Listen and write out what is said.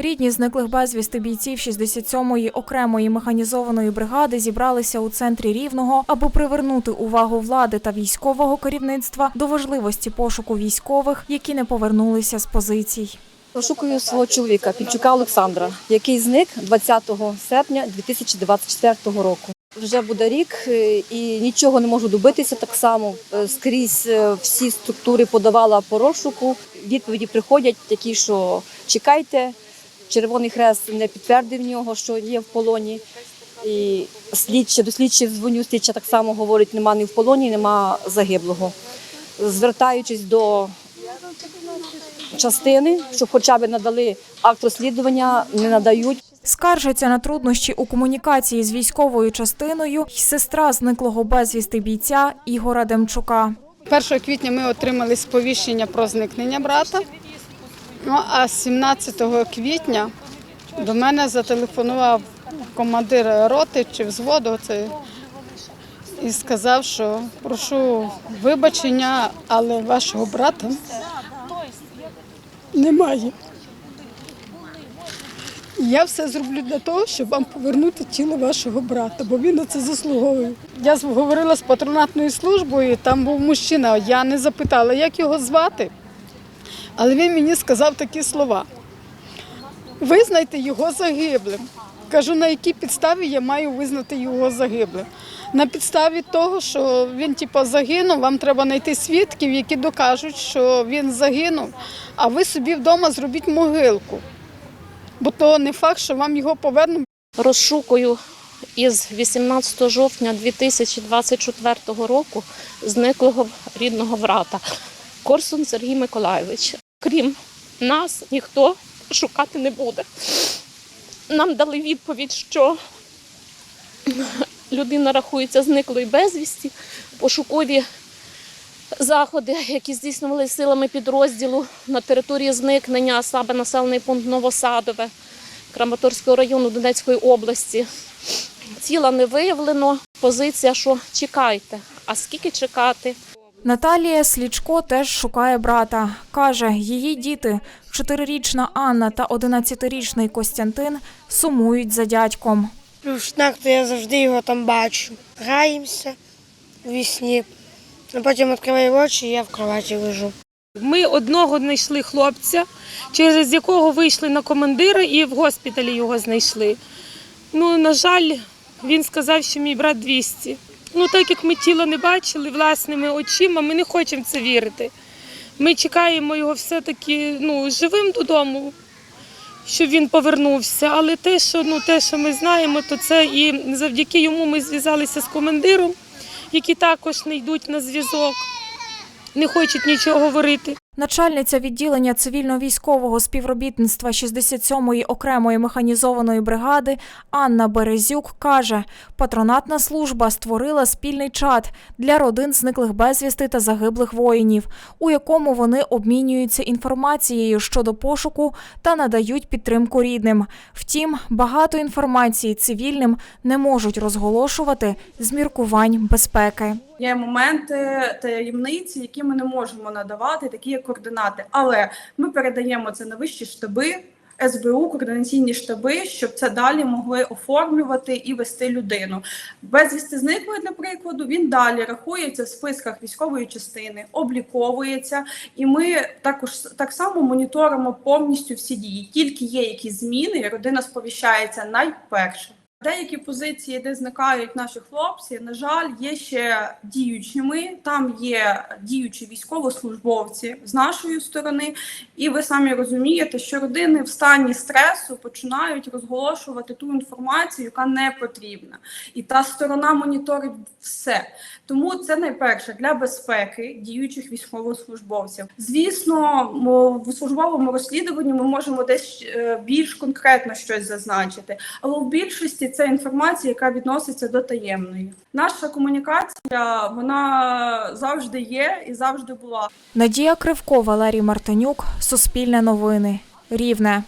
Рідні зниклих безвісти бійців 67-ї окремої механізованої бригади зібралися у центрі Рівного, аби привернути увагу влади та військового керівництва до важливості пошуку військових, які не повернулися з позицій. Розшукую свого чоловіка Пінчука Олександра, який зник 20 серпня 2024 року. Вже буде рік е, і нічого не можу добитися так само. Е, Скрізь е, всі структури подавала по розшуку. Відповіді приходять такі, що чекайте. Червоний хрест не підтвердив нього, що є в полоні. І слідче до слідчих дзвоню, слідча так само говорить, нема ні в полоні, нема загиблого. Звертаючись до частини, щоб хоча б надали акт розслідування, не надають. Скаржиться на труднощі у комунікації з військовою частиною й сестра зниклого безвісти бійця Ігора Демчука. 1 квітня ми отримали сповіщення про зникнення брата. Ну а 17 квітня до мене зателефонував командир роти чи взводу це, і сказав, що прошу вибачення, але вашого брата немає. Я все зроблю для того, щоб вам повернути тіло вашого брата, бо він на це заслуговує. Я говорила з патронатною службою, там був мужчина. Я не запитала, як його звати, але він мені сказав такі слова: визнайте його загиблим. Кажу, на якій підставі я маю визнати його загиблим. На підставі того, що він типу, загинув, вам треба знайти свідків, які докажуть, що він загинув, а ви собі вдома зробіть могилку. Бо то не факт, що вам його повернуть. розшукую із 18 жовтня 2024 року зниклого рідного брата Корсун Сергій Миколайович. Крім нас, ніхто шукати не буде. Нам дали відповідь, що людина рахується зниклою безвісті, пошукові заходи, які здійснювали силами підрозділу на території зникнення, а саме населений пункт Новосадове. Краматорського району Донецької області. Тіла не виявлено. Позиція, що чекайте. А скільки чекати? Наталія Слічко теж шукає брата. Каже, її діти, чотирирічна Анна та одинадцятирічний Костянтин, сумують за дядьком. Рушнак, то я завжди його там бачу. Граємося в вісні, а потім відкриваю очі і я в кроваті лежу. Ми одного знайшли хлопця, через якого вийшли на командира і в госпіталі його знайшли. Ну, на жаль, він сказав, що мій брат 200. Ну, так як ми тіло не бачили власними очима, ми не хочемо це вірити. Ми чекаємо його все-таки ну, живим додому, щоб він повернувся. Але те, що, ну, те, що ми знаємо, то це і завдяки йому ми зв'язалися з командиром, які також не йдуть на зв'язок, не хочуть нічого говорити. Начальниця відділення цивільно-військового співробітництва 67-ї окремої механізованої бригади Анна Березюк каже, патронатна служба створила спільний чат для родин зниклих безвісти та загиблих воїнів, у якому вони обмінюються інформацією щодо пошуку та надають підтримку рідним. Втім, багато інформації цивільним не можуть розголошувати з міркувань безпеки. Є моменти таємниці, які ми не можемо надавати, такі як координати. Але ми передаємо це на вищі штаби. СБУ, координаційні штаби, щоб це далі могли оформлювати і вести людину. Безвісти зниклої, для прикладу, він далі рахується в списках військової частини, обліковується, і ми також так само моніторимо повністю всі дії. Тільки є якісь зміни, родина сповіщається найперше. Деякі позиції, де зникають наші хлопці, на жаль, є ще діючими. Там є діючі військовослужбовці з нашої сторони, і ви самі розумієте, що родини в стані стресу починають розголошувати ту інформацію, яка не потрібна, і та сторона моніторить все. Тому це найперше для безпеки діючих військовослужбовців. Звісно, в службовому розслідуванні ми можемо десь е, більш конкретно щось зазначити, але в більшості це інформація, яка відноситься до таємної. Наша комунікація вона завжди є і завжди була. Надія Кривко, Валерій Мартинюк, Суспільне новини, Рівне.